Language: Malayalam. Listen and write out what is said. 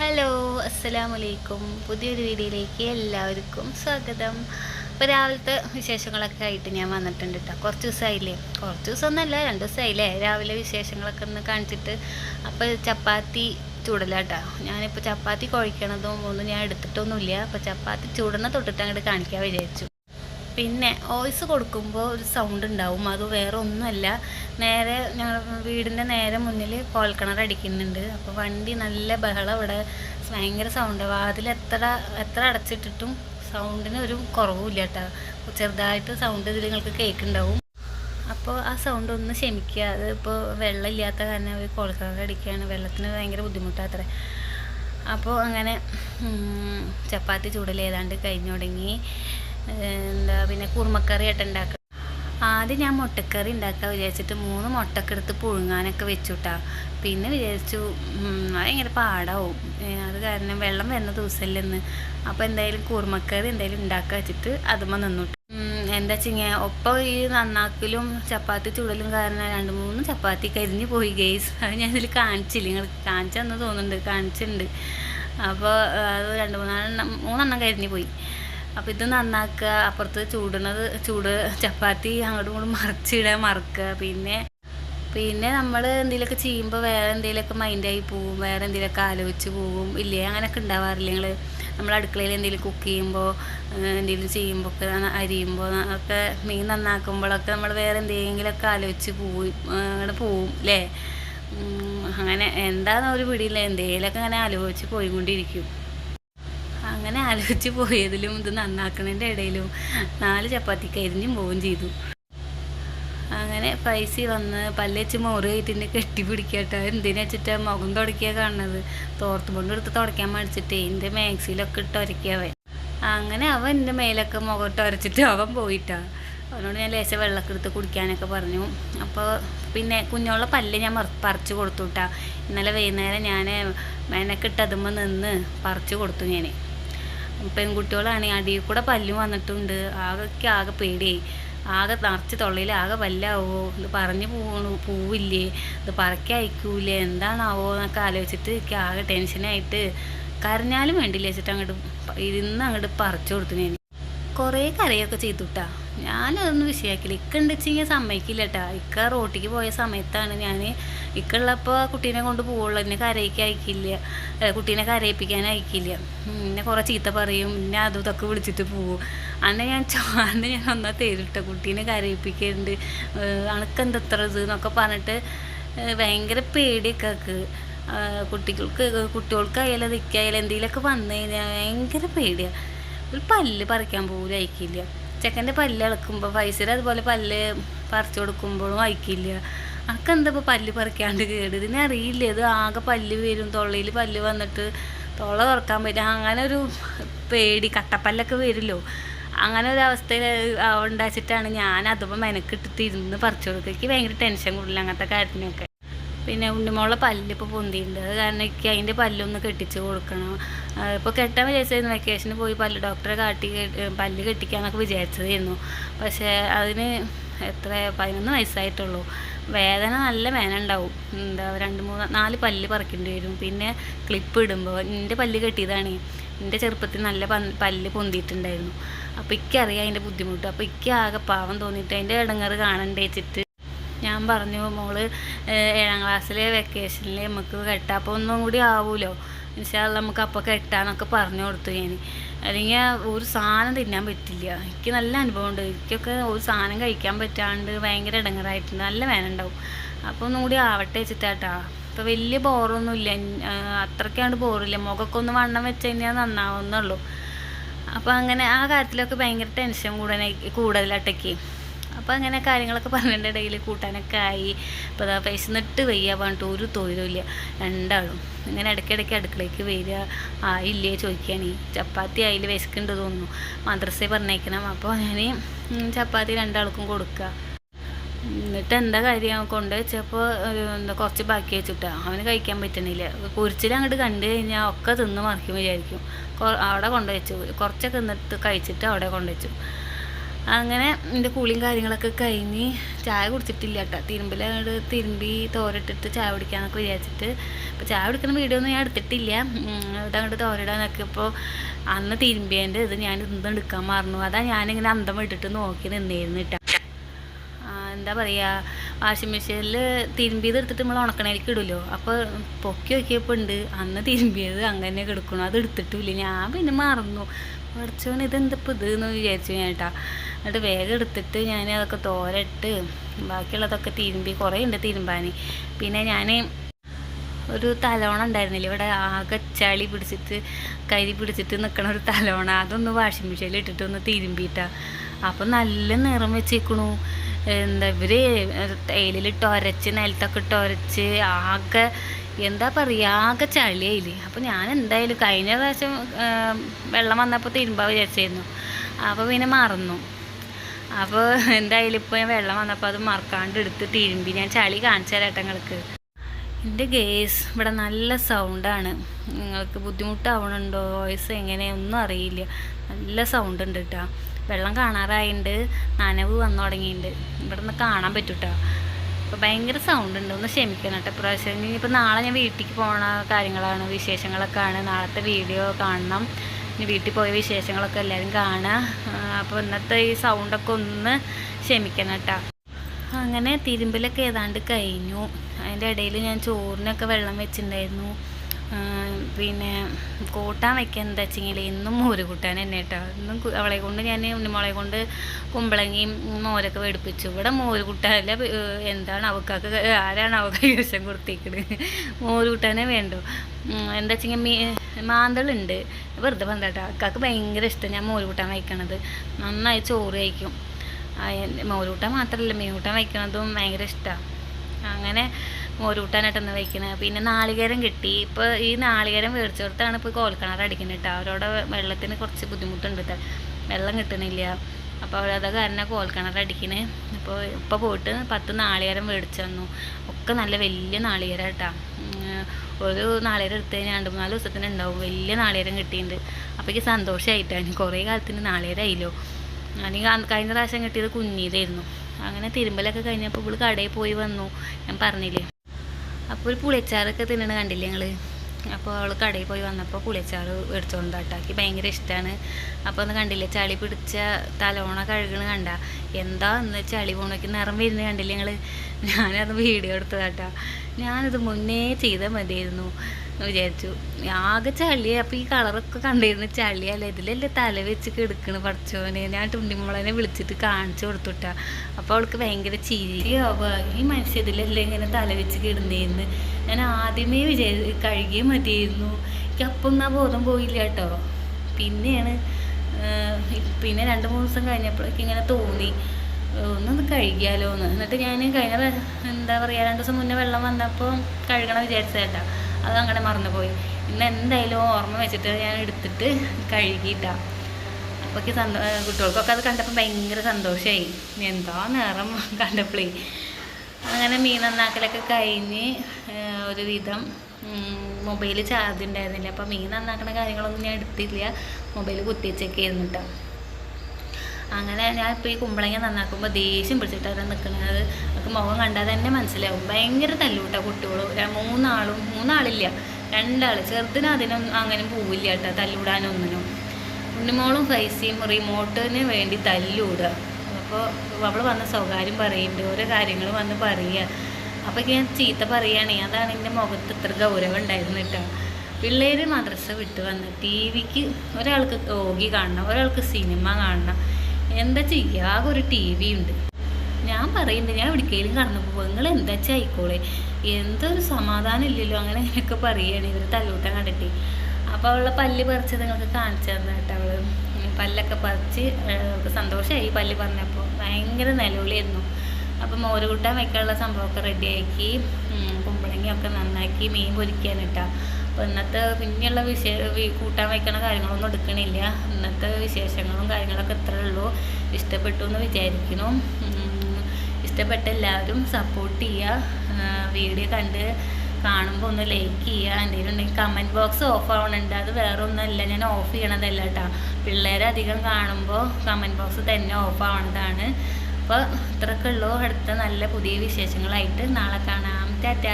ഹലോ അസ്സലാമു അലൈക്കും പുതിയൊരു വീഡിയോയിലേക്ക് എല്ലാവർക്കും സ്വാഗതം. ഇപ്പോൾ രാവിലത്തെ വിശേഷങ്ങളൊക്കെ ആയിട്ട് ഞാൻ വന്നിട്ടുണ്ട് കേട്ടോ കുറച്ച് ദിവസമായില്ലേ കുറച്ച് ദിവസമൊന്നുമല്ല രണ്ട് ദിവസമായില്ലേ രാവിലെ വിശേഷങ്ങളൊക്കെ ഒന്ന് കാണിച്ചിട്ട്. അപ്പോൾ ചപ്പാത്തി ചൂടലാട്ടോ. ഞാനിപ്പോൾ ചപ്പാത്തി കുഴക്കണതും ഒന്നും ഞാൻ എടുത്തിട്ടൊന്നുമില്ല. അപ്പോൾ ചപ്പാത്തി ചൂടണ തൊട്ടിട്ട് അങ്ങോട്ട് കാണിക്കാൻ വിചാരിച്ചു. പിന്നെ വോയിസ് കൊടുക്കുമ്പോൾ ഒരു സൗണ്ട് ഉണ്ടാവും. അത് വേറെ ഒന്നുമല്ല. നേരെ ഞങ്ങൾ വീടിന്റെ നേരെ മുന്നിൽ കോൽക്കിണർ അടിക്കുന്നുണ്ട്. അപ്പോൾ വണ്ടി നല്ല ബഹളം ഇവിടെ. ഭയങ്കര സൗണ്ട് വാതിൽ എത്ര എത്ര അടച്ചിട്ടിട്ടും സൗണ്ടിന് ഒരു കുറവുമില്ല കേട്ടോ. ചെറുതായിട്ട് സൗണ്ട് ഇതിൽ നിങ്ങൾക്ക് കേൾക്കുന്നുണ്ടാവും. അപ്പോൾ ആ സൗണ്ട് ഒന്ന് ക്ഷമിക്കുക. അത് ഇപ്പോൾ വെള്ളമില്ലാത്ത കാരണം അവർ കോൾക്കിണർ അടിക്കുകയാണ് വെള്ളത്തിന് ഭയങ്കര ബുദ്ധിമുട്ടാത്രേ അപ്പോൾ അങ്ങനെ ചപ്പാത്തി ചൂടൽ ഏതാണ്ട് കഴിഞ്ഞു തുടങ്ങി. എന്താ പിന്നെ കുറുമക്കറി ആയിട്ട് ഉണ്ടാക്കുക ആദ്യം ഞാൻ മുട്ടക്കറി ഉണ്ടാക്കാൻ വിചാരിച്ചിട്ട് മൂന്ന് മുട്ടൊക്കെ എടുത്ത് പുഴുങ്ങാനൊക്കെ വെച്ചുട്ടാ. പിന്നെ വിചാരിച്ചു ഭയങ്കര പാടാവും. അത് കാരണം വെള്ളം വരുന്ന ദിവസമല്ലെന്ന് അപ്പോൾ എന്തായാലും കുറുമക്കറി എന്തായാലും ഉണ്ടാക്കുക വെച്ചിട്ട് അതുമ്മ നിന്നുട്ടു. എന്താ കഴിഞ്ഞാൽ ഒപ്പം ഈ നന്നാക്കലും ചപ്പാത്തി ചുടലും കാരണം രണ്ട് മൂന്ന് ചപ്പാത്തി കരിഞ്ഞ് പോയി ഗെയ്സ് അത് ഞാൻ ഇതിൽ കാണിച്ചില്ല? നിങ്ങൾ കാണിച്ചെന്ന് തോന്നുന്നുണ്ട് കാണിച്ചിട്ടുണ്ട്. അപ്പോൾ അത് രണ്ട് മൂന്നെണ്ണം മൂന്നെണ്ണം കരിഞ്ഞ് പോയി. അപ്പോൾ ഇത് നന്നാക്കുക അപ്പുറത്ത് ചൂടണത് ചൂട് ചപ്പാത്തി അങ്ങോട്ടും ഇങ്ങോട്ടും മറിച്ചിടുക മറക്കുക. പിന്നെ പിന്നെ നമ്മൾ എന്തെങ്കിലുമൊക്കെ ചെയ്യുമ്പോൾ വേറെ എന്തെങ്കിലുമൊക്കെ മൈൻഡായി പോവും വേറെ എന്തെങ്കിലുമൊക്കെ ആലോചിച്ച് പോവും ഇല്ലേ? അങ്ങനെയൊക്കെ ഉണ്ടാവാറില്ല ഞങ്ങൾ നമ്മൾ അടുക്കളയിൽ എന്തെങ്കിലും കുക്ക് ചെയ്യുമ്പോൾ എന്തെങ്കിലും ചെയ്യുമ്പോൾ ഒക്കെ അരിയുമ്പോൾ ഒക്കെ മീൻ നന്നാക്കുമ്പോഴൊക്കെ നമ്മൾ വേറെ എന്തെങ്കിലുമൊക്കെ ആലോചിച്ച് പോയി അങ്ങനെ പോവും അല്ലേ അങ്ങനെ എന്താണെന്ന് ഒരു പിടിയില്ല. എന്തെങ്കിലുമൊക്കെ അങ്ങനെ ആലോചിച്ച് പോയിക്കൊണ്ടിരിക്കും. ആലോചിച്ച് പോയതിലും ഇത് നന്നാക്കണതിന്റെ ഇടയിലും നാല് ചപ്പാത്തി കരിഞ്ഞും പോവുകയും ചെയ്തു. അങ്ങനെ പൈസ വന്ന് പല്ലേച്ച് മോറ് കയറ്റിന്റെ കെട്ടിപ്പിടിക്കട്ടെ എന്തിനാ വെച്ചിട്ട് മുഖം തുടക്കിയാ കാണുന്നത്? തോർത്ത് കൊണ്ട് എടുത്ത് തുടയ്ക്കാൻ മടിച്ചിട്ടേ എന്റെ മാക്സിയിലൊക്കെ ഇട്ട് ഉരക്കിയവൻ അങ്ങനെ അവൻ എന്റെ മേലൊക്കെ മുഖത്ത് ഉരച്ചിട്ട് അവൻ പോയിട്ടാ. അവനോട് ഞാൻ ലേശം വെള്ളമൊക്കെ എടുത്ത് കുടിക്കാനൊക്കെ പറഞ്ഞു. അപ്പോൾ പിന്നെ കുഞ്ഞോളെ പല്ല് ഞാൻ പറിച്ചു കൊടുത്തു കേട്ടാ. ഇന്നലെ വൈകുന്നേരം ഞാൻ മെനക്കിട്ട് അതുമ്പോൾ നിന്ന് പറിച്ചു കൊടുത്തു ഞാൻ പെൺകുട്ടികളാണ് അടിയിൽ കൂടെ പല്ലും വന്നിട്ടുണ്ട്. ആകെ ആകെ പേടിയായി. ആകെ നിറച്ച് തൊള്ളയിൽ ആകെ പല്ലാവോ? ഇത് പറഞ്ഞു പോണു പോവില്ലേ? ഇത് പറക്കി അയക്കൂലേ? എന്താണാവോ എന്നൊക്കെ ആലോചിച്ചിട്ട് ആകെ ടെൻഷനായിട്ട് കരഞ്ഞാലും വേണ്ടില്ല വെച്ചിട്ട് അങ്ങോട്ട് ഇരുന്ന് അങ്ങോട്ട് പറിച്ചു കൊടുത്തു ഞാൻ. കുറേ കരയൊക്കെ ചെയ്തുട്ടാ. ഞാനതൊന്നും വിഷയാക്കില്ല ഇക്ക ഉണ്ട് വെച്ചെങ്കിൽ സമ്മതിക്കില്ല കേട്ടാ. ഇക്ക റോട്ടിക്ക് പോയ സമയത്താണ് ഞാൻ ഇക്കുള്ളപ്പോൾ കുട്ടീനെ കൊണ്ട് പോവുള്ളൂ. എന്നെ കരയിക്കാൻ അയക്കില്ല. കുട്ടീനെ കരയിപ്പിക്കാൻ അയക്കില്ല. എന്നെ കുറേ ചീത്ത പറയും. എന്നെ അതും ഇതൊക്കെ വിളിച്ചിട്ട് പോവും. അന്നെ ഞാൻ അന്ന് ഞാൻ ഒന്നാ തേരിട്ട കുട്ടീനെ കരയിപ്പിക്കുന്നുണ്ട് അണക്കെന്ത് ഇത്ര ഇത് എന്നൊക്കെ പറഞ്ഞിട്ട് ഭയങ്കര പേടിയൊക്കെ കുട്ടികൾക്ക് കുട്ടികൾക്കായാലും നിൽക്കായാലും എന്തെങ്കിലുമൊക്കെ വന്നു കഴിഞ്ഞാൽ ഭയങ്കര പേടിയാണ് ഒരു പല്ല് പറിക്കാൻ പോലും അയക്കില്ല. ചെക്കന്റെ പല്ല് ഇളക്കുമ്പോൾ പൈസയിൽ അതുപോലെ പല്ല് പറിച്ചു കൊടുക്കുമ്പോഴും അയക്കില്ല. അനക്ക് എന്താ ഇപ്പോൾ പല്ല് പറിക്കാണ്ട് കേട്? ഇതിനെ അറിയില്ല. ഇത് ആകെ പല്ല് വരും. തൊള്ളയിൽ പല്ല് വന്നിട്ട് തൊള്ള തുറക്കാൻ പറ്റില്ല. അങ്ങനെ ഒരു പേടി. കട്ടപ്പല്ലൊക്കെ വരുമല്ലോ അങ്ങനെ ഒരു അവസ്ഥയിൽ ഉണ്ടാച്ചിട്ടാണ് ഞാൻ അതിപ്പോൾ മെനക്കിട്ടിട്ട് ഇരുന്ന് പറിച്ചു കൊടുക്കുക. എനിക്ക് ഭയങ്കര ടെൻഷൻ കൂടുതൽ അങ്ങനത്തെ കാര്യത്തിനൊക്കെ. പിന്നെ ഉണ്ണിമോളെ പല്ല് ഇപ്പോൾ പൊന്തിയിട്ടുണ്ട്. അത് കാരണം എനിക്ക് അതിന്റെ പല്ലൊന്ന് കെട്ടിച്ച് കൊടുക്കണം. ഇപ്പോൾ കെട്ടാൻ വിചാരിച്ചായിരുന്നു. വെക്കേഷന് പോയി പല്ല് ഡോക്ടറെ കാട്ടി പല്ല് കെട്ടിക്കാന്നൊക്കെ വിചാരിച്ചതായിരുന്നു. പക്ഷേ അതിന് എത്ര പതിനൊന്ന് വയസ്സായിട്ടുള്ളൂ. വേദന നല്ല വേദന ഉണ്ടാവും. എന്താ രണ്ട് മൂന്ന് നാല് പല്ല് പറിക്കേണ്ടി വരും. പിന്നെ ക്ലിപ്പ് ഇടുമ്പോൾ എന്റെ പല്ല് കെട്ടിയതാണ്. എന്റെ ചെറുപ്പത്തിൽ നല്ല പല്ല് പൊന്തിയിട്ടുണ്ടായിരുന്നു. അപ്പോൾ ഇക്കറിയാം അതിന്റെ ബുദ്ധിമുട്ട്. അപ്പോൾ ഇക്കാകെ ആകെ പാവം തോന്നിയിട്ട് അതിന്റെ ഇടങ്ങറ് കാണണ്ടേ വെച്ചിട്ട് ഞാൻ പറഞ്ഞു മോൾ ഏഴാം ക്ലാസ്സിലെ വെക്കേഷനിൽ നമുക്ക് കെട്ടാം. അപ്പോൾ ഒന്നും കൂടി ആവൂലോ? ഇൻഷാല്ല നമുക്ക് അപ്പോൾ കെട്ടാന്നൊക്കെ പറഞ്ഞു കൊടുത്തു ഞാൻ അല്ലെങ്കിൽ ഒരു സാധനം തിന്നാൻ പറ്റില്ല. എനിക്ക് നല്ല അനുഭവമുണ്ട്. എനിക്കൊക്കെ ഒരു സാധനം കഴിക്കാൻ പറ്റാണ്ട് ഭയങ്കര ഇടങ്ങറായിട്ടുണ്ട്. നല്ല വേന ഉണ്ടാവും അപ്പോൾ ഒന്നും കൂടി ആവട്ടെ വെച്ചിട്ടാട്ടാ. ഇപ്പോൾ വലിയ ബോറൊന്നുമില്ല. അത്രയ്ക്കാണ്ട് ബോറില്ല. മുഖമൊക്കെ ഒന്ന് വണ്ണം വെച്ച് കഴിഞ്ഞാൽ നന്നാവുന്നുള്ളൂ അപ്പോൾ അങ്ങനെ ആ കാര്യത്തിലൊക്കെ ഭയങ്കര ടെൻഷൻ കൂടുതലായി കൂടുതലാട്ടേക്ക് അപ്പോൾ അങ്ങനെ കാര്യങ്ങളൊക്കെ പറഞ്ഞതിന്റെ ഇടയിൽ കൂട്ടാനൊക്കെ ആയി. ഇപ്പോൾ അതാ പൈസ നിട്ട് വയ്യ പറഞ്ഞിട്ട് ഒരു തൊഴിലുമില്ല രണ്ടാളും. ഇങ്ങനെ ഇടയ്ക്കിടയ്ക്ക് അടുക്കളയ്ക്ക് വരിക. ആയില്ലേ ചോദിക്കുകയാണ് ചപ്പാത്തി അതിൽ വിശക്കുന്നുണ്ട് തോന്നുന്നു. മദ്രസയിൽ പറഞ്ഞേക്കണം. അപ്പോൾ ഞാൻ ചപ്പാത്തി രണ്ടാൾക്കും കൊടുക്കുക എന്നിട്ട് എന്താ കാര്യം? കൊണ്ടുവച്ചപ്പോൾ ഒരു എന്താ കുറച്ച് ബാക്കി വെച്ചിട്ടാ. അവന് കഴിക്കാൻ പറ്റണില്ല. പൊരിച്ചിൽ അങ്ങോട്ട് കണ്ടു കഴിഞ്ഞാൽ ഒക്കെ തിന്ന് മറിക്കും വിചാരിക്കും. അവിടെ കൊണ്ടുവച്ചു കുറച്ചൊക്കെ നിന്നിട്ട് കഴിച്ചിട്ട് അവിടെ കൊണ്ടുവച്ചു അങ്ങനെ എന്റെ കൂളിയും കാര്യങ്ങളൊക്കെ കഴിഞ്ഞ് ചായ കുടിച്ചിട്ടില്ല കേട്ടോ തിരുമ്പിലങ്ങോട്ട് തിരുമ്പി തോരട്ടിട്ട് ചായ കുടിക്കാന്നൊക്കെ വിചാരിച്ചിട്ട്. അപ്പോൾ ചായ കുടിക്കുന്ന വീഡിയോ ഒന്നും ഞാൻ എടുത്തിട്ടില്ല. അതങ്ങോട്ട് തോരടാനൊക്കെ ഇപ്പോൾ അന്ന് തിരുമ്പിയതിന്റെ ഇത് ഞാൻ ഇന്ന് എടുക്കാൻ മറന്നു. അതാ ഞാനിങ്ങനെ അന്തം വിട്ടിട്ട് നോക്കി നിന്നിരുന്നു കേട്ടോ എന്താ പറയുക വാഷിംഗ് മെഷീനിൽ തിരുമ്പിയത് എടുത്തിട്ട് നമ്മൾ ഉണക്കണേലേക്ക് ഇടുമല്ലോ. അപ്പോൾ പൊക്കി നോക്കിയപ്പോൾ ഉണ്ട്. അന്ന് തിരുമ്പിയത് അങ്ങനെ കിടക്കണം. അത് എടുത്തിട്ടില്ല ഞാൻ പിന്നെ മറന്നു. കുറച്ചോന് ഇതെന്തപ്പോൾ ഇത് എന്ന് വിചാരിച്ചു ഞാൻ കേട്ടാ. എന്നിട്ട് വേഗം എടുത്തിട്ട് ഞാൻ അതൊക്കെ തോരട്ട് ബാക്കിയുള്ളതൊക്കെ തിരുമ്പി. കുറേ ഉണ്ട് തിരുമ്പാൻ. പിന്നെ ഞാൻ ഒരു തലോണ ഉണ്ടായിരുന്നില്ല? ഇവിടെ ആകെ ചളി പിടിച്ചിട്ട് കരി പിടിച്ചിട്ട് നിൽക്കണ ഒരു തലോണ. അതൊന്ന് വാഷിംഗ് മെഷീനിൽ ഇട്ടിട്ടൊന്ന് തിരുമ്പിയിട്ടാ. അപ്പം നല്ല നിറം വെച്ചേക്കണു. എന്താ ഇവർ തേയിലിട്ട് ഒരച്ച് നിലത്തൊക്കെ ഇട്ട് ആകെ എന്താ പറയുക ആകെ ചളിയായില്ലേ. അപ്പോൾ ഞാൻ എന്തായാലും കഴിഞ്ഞ പ്രാവശ്യം വെള്ളം വന്നപ്പോൾ തിരുമ്പാ വിചാരിച്ചായിരുന്നു. അപ്പോൾ പിന്നെ മറന്നു. അപ്പോൾ എന്തായാലും ഇപ്പോൾ ഞാൻ വെള്ളം വന്നപ്പോൾ അത് മറക്കാണ്ട് എടുത്ത് തിരുമ്പി. ഞാൻ ചളി കാണിച്ചു തരാം കേട്ടോ എന്റെ ഗേസ് ഇവിടെ നല്ല സൗണ്ടാണ് നിങ്ങൾക്ക് ബുദ്ധിമുട്ടാവണുണ്ടോ? വോയിസ് എങ്ങനെയൊന്നും അറിയില്ല. നല്ല സൗണ്ട് ഉണ്ട് കേട്ടോ വെള്ളം കാണാറായിട്ടുണ്ട് നനവ് വന്നു തുടങ്ങിയിട്ടുണ്ട് ഇവിടെ നിന്ന് കാണാൻ പറ്റൂട്ടോ. അപ്പോൾ ഭയങ്കര സൗണ്ട് ഉണ്ട്. ഒന്ന് ക്ഷമിക്കണം കേട്ടോ. പ്രാവശ്യം ഇനിയിപ്പോൾ നാളെ ഞാൻ വീട്ടിലേക്ക് പോണ കാര്യങ്ങളാണ് വിശേഷങ്ങളൊക്കെ ആണ് നാളത്തെ വീഡിയോ കാണണം. ഇനി വീട്ടിൽ പോയ വിശേഷങ്ങളൊക്കെ എല്ലാവരും കാണുക അപ്പോൾ ഇന്നത്തെ ഈ സൗണ്ടൊക്കെ ഒന്ന് ക്ഷമിക്കണം കേട്ടോ. അങ്ങനെ തിരുമ്പലൊക്കെ ഏതാണ്ട് കഴിഞ്ഞു. അതിന്റെ ഇടയിൽ ഞാൻ ചോറിനൊക്കെ വെള്ളം വെച്ചിട്ടുണ്ടായിരുന്നു പിന്നെ കൂട്ടാൻ വെക്കാൻ എന്താ വെച്ചെങ്കിൽ ഇന്നും മോര് കൂട്ടാൻ തന്നെ കേട്ടോ. ഇന്നും അവളെ കൊണ്ട് ഞാൻ ഉണ്ണിമോളെ കൊണ്ട് കുമ്പളങ്ങിയും മോരൊക്കെ വെടിപ്പിച്ചു. ഇവിടെ മോര് കൂട്ടാനല്ല എന്താണ് അവക്കാക്ക് ആരാണ് അവ കൈവശം കൊടുത്തേക്കണ്? മോര് കൂട്ടാനേ വേണ്ടു. എന്താ വെച്ചെങ്കിൽ മീ മാന്തളുണ്ട്. വെറുതെ പന്തട്ടോ. അക്കാക്ക് ഭയങ്കര ഇഷ്ടം ഞാൻ മോര് കൂട്ടാൻ വയ്ക്കണത്. നന്നായി ചോറ് കഴിക്കും. മോര് കൂട്ടാൻ മാത്രമല്ല മീൻ കൂട്ടാൻ വയ്ക്കണതും ഭയങ്കര ഇഷ്ടമാണ് അങ്ങനെ മോരൂട്ടാനായിട്ടൊന്ന് വയ്ക്കുന്നത് പിന്നെ നാളികേരം കിട്ടി. ഇപ്പോൾ ഈ നാളികേരം മേടിച്ചെടുത്താണ് ഇപ്പോൾ കോൽക്കിണർ അടിക്കുന്നത് കേട്ടോ അവരോട് വെള്ളത്തിന് കുറച്ച് ബുദ്ധിമുട്ടുണ്ട് ട്ടോ. വെള്ളം കിട്ടണില്ല. അപ്പോൾ അവരത് കാരണം കോൽക്കിണർ അടിക്കണേ. അപ്പോൾ ഇപ്പോൾ പോയിട്ട് പത്ത് നാളികേരം മേടിച്ചു തന്നു ഒക്കെ നല്ല വലിയ നാളികേരം കേട്ടോ ഒരു നാളികേരം എടുത്ത് കഴിഞ്ഞാൽ രണ്ട് മൂന്നാൽ ദിവസത്തിന് ഉണ്ടാവും. വലിയ നാളികേരം കിട്ടിയിട്ടുണ്ട് അപ്പോൾ എനിക്ക് സന്തോഷമായിട്ടാണ് കുറേ കാലത്തിന് നാളികേരമായില്ലോ ഞാൻ കഴിഞ്ഞ പ്രാവശ്യം കിട്ടിയത് കുഞ്ഞീതായിരുന്നു. അങ്ങനെ തിരുമ്പലൊക്കെ കഴിഞ്ഞപ്പോൾ ഇവൾ കടയിൽ പോയി വന്നു. ഞാൻ പറഞ്ഞില്ലേ? അപ്പോൾ ഒരു പുളിച്ചാറൊക്കെ തിന്നണ കണ്ടില്ലേ ഞങ്ങൾ അപ്പോൾ അവൾ കടയിൽ പോയി വന്നപ്പോൾ പുളിച്ചാറ് മേടിച്ചോണ്ട് അട്ടാക്കി ഭയങ്കര ഇഷ്ടമാണ് അപ്പോൾ ഒന്ന് കണ്ടില്ലേ ചളി പിടിച്ച തലോണ കഴുകണ കണ്ട? എന്താ ഇന്ന് ചളി പോണക്ക് നിറം വരുന്നത് കണ്ടില്ലേ ഞങ്ങൾ ഞാനത് വീഡിയോ എടുത്തതാട്ടാ. ഞാനത് മുന്നേ ചെയ്താൽ മതിയായിരുന്നു. വിചാരിച്ചു. ആകെ ചളി അപ്പോൾ ഈ കളറൊക്കെ കണ്ടിരുന്ന ചളിയല്ല? ഇതിലല്ലേ തല വെച്ച് കിടക്കണ പഠിച്ചോനെ ഞാൻ തുണ്ടിമുളനെ വിളിച്ചിട്ട് കാണിച്ചു കൊടുത്തുട്ടാ. അപ്പോൾ അവൾക്ക് ഭയങ്കര ചിരിയാവുക. ഈ മനുഷ്യ ഇതിലല്ലേ ഇങ്ങനെ തല വെച്ച് കിടന്നേന്ന്? ഞാൻ ആദ്യമേ വിചാരി കഴുകിയേ മതിയായിരുന്നു. എനിക്ക് അപ്പം എന്നാ ബോധം പോയില്ല കേട്ടോ. പിന്നെയാണ് പിന്നെ രണ്ട് മൂന്ന് ദിവസം കഴിഞ്ഞപ്പോഴൊക്കെ ഇങ്ങനെ തോന്നി. ഒന്നൊന്ന് കഴുകിയാലോ എന്ന് എന്നിട്ട് ഞാൻ കഴിഞ്ഞ എന്താ പറയുക രണ്ട് ദിവസം മുന്നേ വെള്ളം വന്നപ്പോൾ കഴുകണം വിചാരിച്ചതല്ല അത് അങ്ങനെ മറന്നുപോയി. ഇന്ന് എന്തായാലും ഓർമ്മ വെച്ചിട്ട് ഞാൻ എടുത്തിട്ട് കഴുകിയിട്ടാ. അപ്പോൾ സന്തോ കുട്ടികൾക്കൊക്കെ അത് കണ്ടപ്പോൾ ഭയങ്കര സന്തോഷമായി എന്താ നേരം കണ്ടപ്പോഴേ അങ്ങനെ മീൻ നന്നാക്കലൊക്കെ കഴിഞ്ഞ് ഒരുവിധം ഒരു വിധം മൊബൈൽ ചാർജ് ഉണ്ടായിരുന്നില്ല. അപ്പോൾ മീൻ നന്നാക്കണ കാര്യങ്ങളൊന്നും ഞാൻ എടുത്തില്ല. മൊബൈൽ കുത്തിവെച്ചൊക്കെ ആയിരുന്നു കേട്ടോ അങ്ങനെ ഞാൻ ഇപ്പോൾ ഈ കുമ്പളങ്ങ നന്നാക്കുമ്പോൾ ദേഷ്യം പിടിച്ചിട്ടാണ് നിൽക്കുന്നത് നമുക്ക് മുഖം കണ്ടാൽ തന്നെ മനസ്സിലാവും. ഭയങ്കര തല്ലൂട്ടാ കുട്ടികളും. മൂന്നാളും മൂന്നാളില്ല. രണ്ടാൾ ചെറുതിന് അതിനൊന്നും അങ്ങനെ പോവില്ല കേട്ടോ തല്ലൂടാനൊന്നിനും. ഉണ്ണിമോളും ഫൈസിയും റിമോട്ടിന് വേണ്ടി തല്ലൂടുക അപ്പോൾ അവൾ വന്ന സ്വകാര്യം പറയുന്നുണ്ട് ഓരോ കാര്യങ്ങൾ വന്ന് പറയുക അപ്പോൾ ഞാൻ ചീത്ത പറയുകയാണെങ്കിൽ അതാണ് എന്റെ മുഖത്ത് ഇത്ര ഗൗരവം ഉണ്ടായിരുന്നു കേട്ടോ. പിള്ളേർ മദ്രസ വിട്ട് വന്ന് ടി വിക്ക് ഒരാൾക്ക് രോഗി കാണണം ഒരാൾക്ക് സിനിമ കാണണം. എന്താ ചെയ്യുക ആകെ ഒരു ടി വി ഉണ്ട്. ഞാൻ പറയുന്നുണ്ട് ഞാൻ എവിടേക്കെങ്കിലും കടന്നു പോകും. നിങ്ങൾ എന്താ വെച്ചാൽ ആയിക്കോളെ? എന്തൊരു സമാധാനം ഇല്ലല്ലോ അങ്ങനെ അങ്ങനെയൊക്കെ പറയുകയാണ് ഇവർ തല്ലൂട്ടം കണ്ടിട്ട്. അപ്പോൾ അവളെ പല്ല് പറിച്ചത് നിങ്ങൾക്ക് കാണിച്ചു തന്നെ കേട്ടോ അവൾ. പല്ലൊക്കെ പറിച്ച് അവൾക്ക് സന്തോഷമായി പല്ല് പറഞ്ഞപ്പോൾ ഭയങ്കര നിലവിളിയായിരുന്നു. അപ്പം മോര് കൂട്ടാൻ വെക്കാനുള്ള സംഭവമൊക്കെ റെഡിയാക്കി കുമ്പളങ്ങിയൊക്കെ നന്നാക്കി മീൻ പൊരിക്കാനിട്ടാ അപ്പോൾ ഇന്നത്തെ പിന്നെയുള്ള വിശേ കൂട്ടാൻ വയ്ക്കണ കാര്യങ്ങളൊന്നും എടുക്കണില്ല. ഇന്നത്തെ വിശേഷങ്ങളും കാര്യങ്ങളൊക്കെ ഇത്രേ ഉള്ളൂ. ഇഷ്ടപ്പെട്ടു എന്ന് വിചാരിക്കുന്നു. ഇഷ്ടപ്പെട്ട എല്ലാവരും സപ്പോർട്ട് ചെയ്യുക. വീഡിയോ കണ്ട് കാണുമ്പോൾ ഒന്ന് ലൈക്ക് ചെയ്യുക. എന്തെങ്കിലും ഉണ്ടെങ്കിൽ കമന്റ് ബോക്സ് ഓഫ് ആവണുണ്ട്. അത് വേറെ ഒന്നുമല്ല ഞാൻ ഓഫ് ചെയ്യണതല്ല കേട്ടോ പിള്ളേരെ അധികം കാണുമ്പോൾ കമന്റ് ബോക്സ് തന്നെ ഓഫ് ആവണതാണ്. അപ്പോൾ ഇത്രയൊക്കെ ഉള്ളൂ. അടുത്ത നല്ല പുതിയ വിശേഷങ്ങളായിട്ട് നാളെ കാണാം. ടാറ്റ.